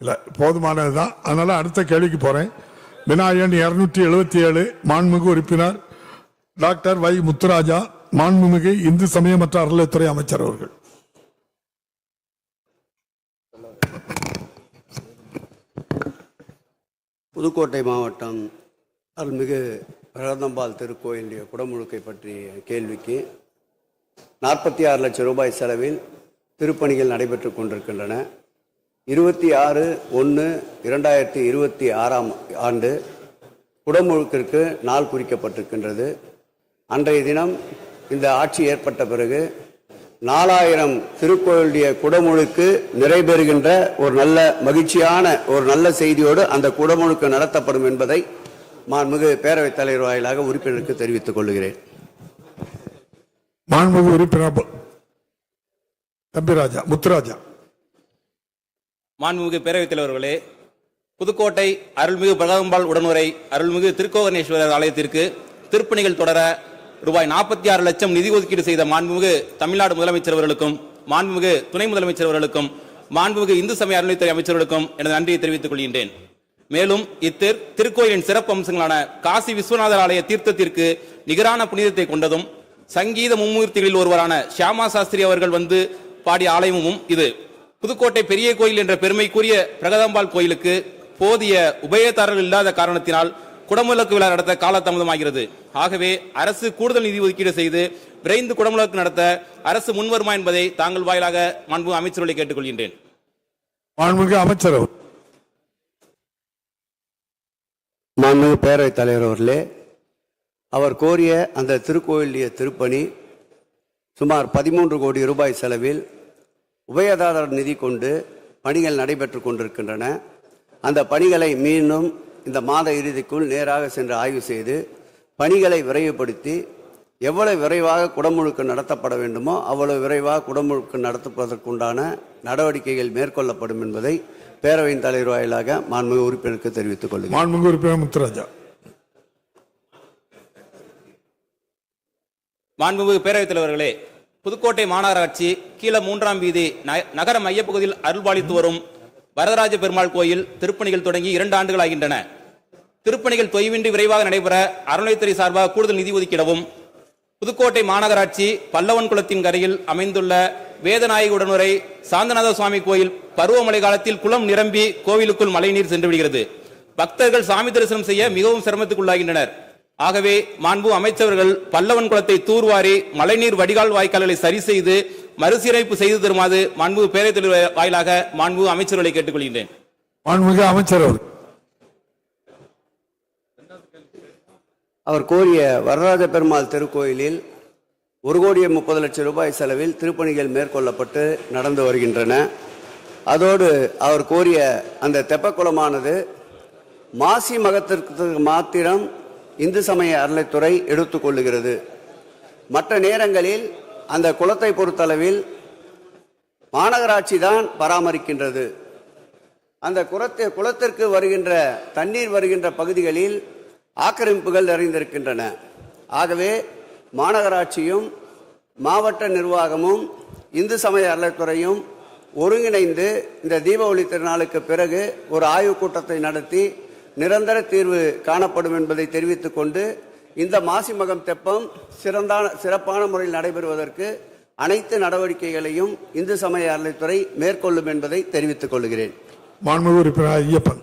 இல்லை போதுமானது தான் அதனால் அடுத்த கேள்விக்கு போகிறேன் விநாயகன் இரநூற்றி எழுபத்தி ஏழு மாண்புமிகு உறுப்பினர் டாக்டர் வை முத்துராஜா மாண்புமிகு இந்து சமய மற்ற அறநிலைத்துறை அமைச்சர் அவர்கள். புதுக்கோட்டை மாவட்டம் அருள்மிகு பிரகதம்பால் திருக்கோயிலுடைய குடமுழுக்கை பற்றிய கேள்விக்கு நாற்பத்தி ஆறு லட்சம் ரூபாய் செலவில் திருப்பணிகள் நடைபெற்று கொண்டிருக்கின்றன. இருபத்தி ஆறு ஒன்று இரண்டாயிரத்தி இருபத்தி ஆறாம் ஆண்டு குடமுழுக்கிற்கு நாள் குறிக்கப்பட்டிருக்கின்றது. அன்றைய தினம் இந்த ஆட்சி ஏற்பட்ட பிறகு நாலாயிரம் திருக்கோயிலுடைய குடமுழுக்கு நிறைவேறுகின்ற ஒரு நல்ல மகிழ்ச்சியான ஒரு நல்ல செய்தியோடு அந்த குடமுழுக்கு நடத்தப்படும் என்பதை மாண்புமிகு பேரவைத் தலைவர் வாயிலாக உறுப்பினருக்கு தெரிவித்துக் கொள்கிறேன். மாண்புமிகு உறுப்பினர் தம்பிராஜா முத்துராஜா. மாண்புமிகு பேரவைத் தலைவர்களே புதுக்கோட்டை அருள்மிகு பிரகதம்பாள் உடனுரை அருள்மிகு திருக்கோகணேஸ்வரர் ஆலயத்திற்கு திருப்பணிகள் தொடர ரூபாய் நாற்பத்தி ஆறு லட்சம் நிதி ஒதுக்கீடு செய்த மாண்புமிகு தமிழ்நாடு முதலமைச்சர் அவர்களுக்கும் மாண்புமிகு துணை முதலமைச்சர் அவர்களுக்கும் மாண்புமிகு இந்து சமய அறநிலைத்துறை அமைச்சர்களுக்கும் எனது நன்றியை தெரிவித்துக் கொள்கின்றேன். மேலும் இத்திரு திருக்கோயிலின் சிறப்பு அம்சங்களான காசி விஸ்வநாதர் ஆலய தீர்த்தத்திற்கு நிகரான புனிதத்தை கொண்டதும் சங்கீத மும்மூர்த்திகளில் ஒருவரான ஷியாமா சாஸ்திரி அவர்கள் வந்து பாடிய ஆலயமும் இது. புதுக்கோட்டை பெரிய கோயில் என்ற பெருமைக்குரிய பிரகதம்பாள் கோயிலுக்கு போதிய உபயதாரர்கள் இல்லாத காரணத்தினால் குடமுழக்கு விழா நடத்த காலதாமதமாகிறது. ஆகவே அரசு கூடுதல் நிதி ஒதுக்கீடு செய்து விரைந்து குடமுழக்கு நடத்த அரசு முன்வருமா என்பதை தாங்கள் வாயிலாக மாண்பு அமைச்சர்களை கேட்டுக்கொள்கின்றேன். அமைச்சர் மாண்புமிகு பேரவைத் தலைவர் அவர்களே அவர் கோரிய அந்த திருக்கோயிலுடைய திருப்பணி சுமார் பதிமூன்று கோடி ரூபாய் செலவில் உபயதாரர் நிதி கொண்டு பணிகள் நடைபெற்று கொண்டிருக்கின்றன. அந்த பணிகளை மீண்டும் இந்த மாத இறுதிக்குள் நேராக சென்று ஆய்வு செய்து பணிகளை விரைவுபடுத்தி எவ்வளவு விரைவாக குடமுழுக்கு நடத்தப்பட வேண்டுமோ அவ்வளவு விரைவாக குடமுழுக்கு நடத்துவதற்குண்டான நடவடிக்கைகள் மேற்கொள்ளப்படும் என்பதை பேரவையின் தலைவர் வாயிலாக மாண்புமிகு உறுப்பினருக்கு தெரிவித்துக் கொள்கிறேன். மாண்புமிகு உறுப்பினர் முத்துராஜா. மாண்புமிகு பேரவைத் தலைவர்களே புதுக்கோட்டை மாநகராட்சி கீழ மூன்றாம் வீதி ந- நகர மையப்பகுதியில் அருள்பாலித்து வரும் வரதராஜ பெருமாள் கோயில் திருப்பணிகள் தொடங்கி இரண்டு ஆண்டுகள் ஆகின்றன. திருப்பணிகள் தொய்வின்றி விரைவாக நடைபெற அறநிலைத்துறை சார்பாக கூடுதல் நிதி ஒதுக்கிடவும் புதுக்கோட்டை மாநகராட்சி பல்லவன் குளத்தின் கரையில் அமைந்துள்ள வேதநாயகி உடனுரை சாந்தநாத சுவாமி கோயில் பருவமழை காலத்தில் குளம் நிரம்பி கோவிலுக்குள் மழைநீர் சென்று விடுகிறது. பக்தர்கள் சாமி தரிசனம் செய்ய மிகவும் சிரமத்துக்குள்ளாகின்றனர். ஆகவே மாண்பு அமைச்சர்கள் பல்லவன் குளத்தை தூர்வாரி மழைநீர் வடிகால் வாய்க்கால்களை சரி செய்து மறுசீரமைப்பு செய்து தருமாறு மாண்பு பேரவைத் தலைவர் வாயிலாக மாண்பு அமைச்சர்களை கேட்டுக்கொள்கின்றேன். மாண்புமிகு அமைச்சர் அவர் அவர் கோரிய வரராஜ பெருமாள் திருக்கோயிலில் ஒரு கோடியே முப்பது லட்சம் ரூபாய் செலவில் திருப்பணிகள் மேற்கொள்ளப்பட்டு நடந்து வருகின்றன. அதோடு அவர் கோரிய அந்த தெப்பக்குளமானது மாசி மகத்திற்கு மாத்திரம் இந்து சமய அறநிலைத்துறை எடுத்துக்கொள்ளுகிறது மற்ற நேரங்களில் அந்த குளத்தை பொறுத்தளவில் மாநகராட்சி தான் பராமரிக்கின்றது. அந்த குளத்தை குளத்திற்கு வருகின்ற தண்ணீர் வருகின்ற பகுதிகளில் ஆக்கிரமிப்புகள் நிறைந்திருக்கின்றன. ஆகவே மாநகராட்சியும் மாவட்ட நிர்வாகமும் இந்து சமய அறநிலைத்துறையும் ஒருங்கிணைந்து இந்த தீபாவளி திருநாளுக்கு பிறகு ஒரு ஆய்வுக் கூட்டத்தை நடத்தி நிரந்தர தீர்வு காணப்படும் என்பதை தெரிவித்துக் கொண்டு இந்த மாசிமகம் தெப்பம் சிறந்தான சிறப்பான முறையில் நடைபெறுவதற்கு அனைத்து நடவடிக்கைகளையும் இந்து சமய அறநிலைத்துறை மேற்கொள்ளும் என்பதை தெரிவித்துக் கொள்கிறேன். உறுப்பினர் ஐயப்பன்.